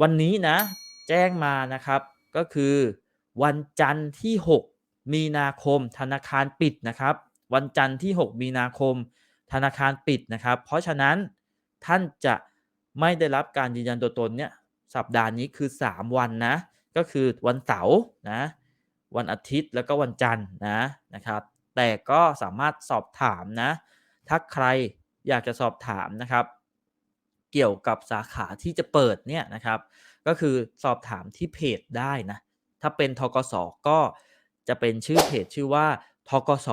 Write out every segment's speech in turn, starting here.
วันนี้นะ แจ้งมานะครับก็คือวันจันทร์ที่ 6 มีนาคมธนาคารปิดนะครับ วันจันทร์ที่ 6 มีนาคมธนาคารปิดนะครับ เพราะฉะนั้นท่านจะไม่ได้รับการยืนยันตัวตนเนี่ยสัปดาห์นี้คือ 3 วันนะ ก็คือวันเสาร์นะวันอาทิตย์แล้วก็วันจันทร์นะนะครับ แต่ก็สามารถสอบถามนะ ถ้าใครอยากจะสอบถามนะครับ เกี่ยวกับสาขาที่จะเปิดเนี่ยนะครับ ก็คือสอบถามที่เพจได้นะ ถ้าเป็นทกสก็จะเป็นชื่อเพจชื่อว่าทกส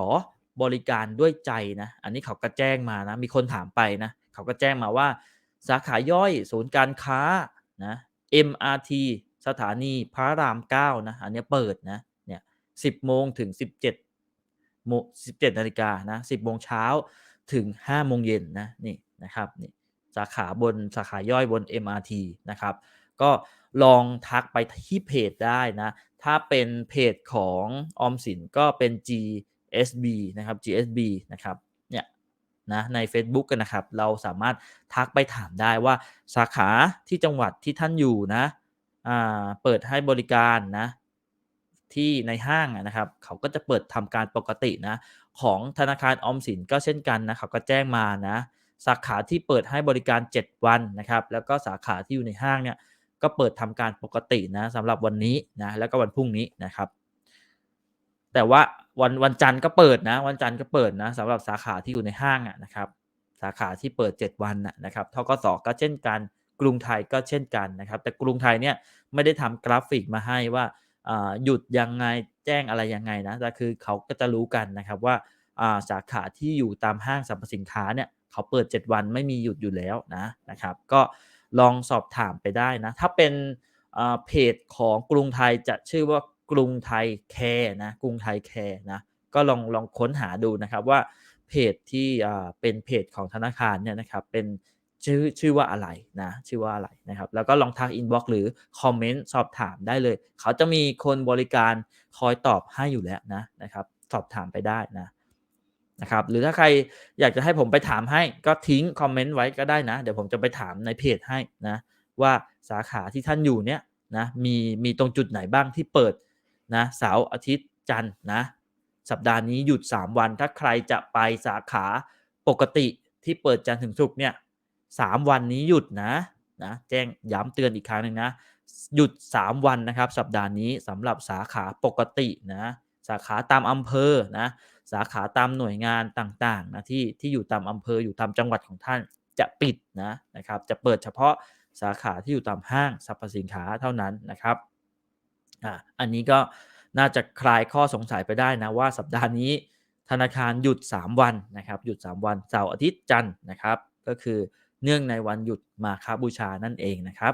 บริการด้วยใจนะ อันนี้เขาก็แจ้งมานะ มีคนถามไปนะ เขาก็แจ้งมาว่าสาขาย่อยศูนย์การค้านะ MRT สถานีพระราม9นะ อันนี้เปิดนะเนี่ย10โมงถึง 17โมง17นาฬิกานะ10โมงเช้าถึง5โมงเย็นนะนี่นะครับนี่ สาขาบนสาขาย่อยบน MRT นะครับ ก็ลองทักไปที่เพจได้นะ ถ้าเป็นเพจของออมสินก็เป็น GSB นะครับ GSB นะครับ เนี่ยนะใน Facebook กันนะครับ เราสามารถทักไปถามได้ว่าสาขาที่จังหวัดที่ท่านอยู่นะเปิดให้บริการนะที่ในห้างนะครับ เขาก็จะเปิดทำการปกตินะ ของธนาคารออมสินก็เช่นกันนะเขาก็แจ้งมานะ สาขาที่เปิดให้บริการ 7 วันนะครับ แล้วก็สาขาที่อยู่ในห้างเนี่ยก็เปิดทำการปกตินะสำหรับวันนี้นะแล้วก็วันพรุ่งนี้นะครับ แต่ว่าวันวันจันทร์ก็เปิดนะ วันจันทร์ก็เปิดนะสำหรับสาขาที่อยู่ในห้างอะนะครับ สาขาที่เปิด 7 วันนะครับทกสก็เช่นกันกรุงไทยก็เช่นกันนะครับ แต่กรุงไทยเนี่ยไม่ได้ทำกราฟิกมาให้ว่าหยุดยังไงแจ้งอะไรยังไงนะแต่คือเขาก็จะรู้กันนะครับว่าสาขาที่อยู่ตามห้างสรรพสินค้าเนี่ย เขาเปิด 7 วันไม่มีหยุดอยู่แล้วนะนะครับ ก็ลองสอบถามไปได้นะ ถ้าเป็นเพจของกรุงไทยจะชื่อว่ากรุงไทยแคร์นะกรุงไทยแคร์นะก็ลองลองค้นหาดูนะครับว่าเพจที่เป็นเพจของธนาคารเนี่ยนะครับเป็นชื่อชื่อว่าอะไรนะชื่อว่าอะไรนะครับแล้วก็ลองทักอินบ็อกซ์หรือคอมเมนต์สอบถามได้เลย เขาจะมีคนบริการคอยตอบให้อยู่แล้วนะนะครับสอบถามไปได้นะ นะครับหรือถ้าใครอยากจะให้ผมไปถามให้ก็ทิ้งคอมเมนต์ไว้ก็ได้นะ เดี๋ยวผมจะไปถามในเพจให้นะว่าสาขาที่ท่านอยู่เนี่ยนะมีมีตรงจุดไหนบ้างที่เปิดนะเสาร์อาทิตย์จันทร์นะสัปดาห์นี้หยุด 3 วัน ถ้าใครจะไปสาขาปกติที่เปิดจันทร์ถึงศุกร์เนี่ยสามวันนี้หยุดนะนะแจ้งย้ำเตือนอีกครั้งหนึ่งนะหยุด 3 วันนะครับ สัปดาห์นี้สำหรับสาขาปกตินะ สาขาตามอำเภอนะสาขาตามหน่วยงานต่างๆนะที่ที่อยู่ตามอำเภออยู่ตามจังหวัดของท่านจะปิดนะนะครับจะเปิดเฉพาะสาขาที่อยู่ตามห้างสรรพสินค้าเท่านั้นนะครับอ่าอันนี้ก็น่าจะคลายข้อสงสัยไปได้นะว่าสัปดาห์นี้ธนาคารหยุด 3 วันนะครับหยุด 3 วันเสาร์อาทิตย์จันทร์นะครับก็คือเนื่องในวันหยุดมาคาบูชานั่นเองนะครับ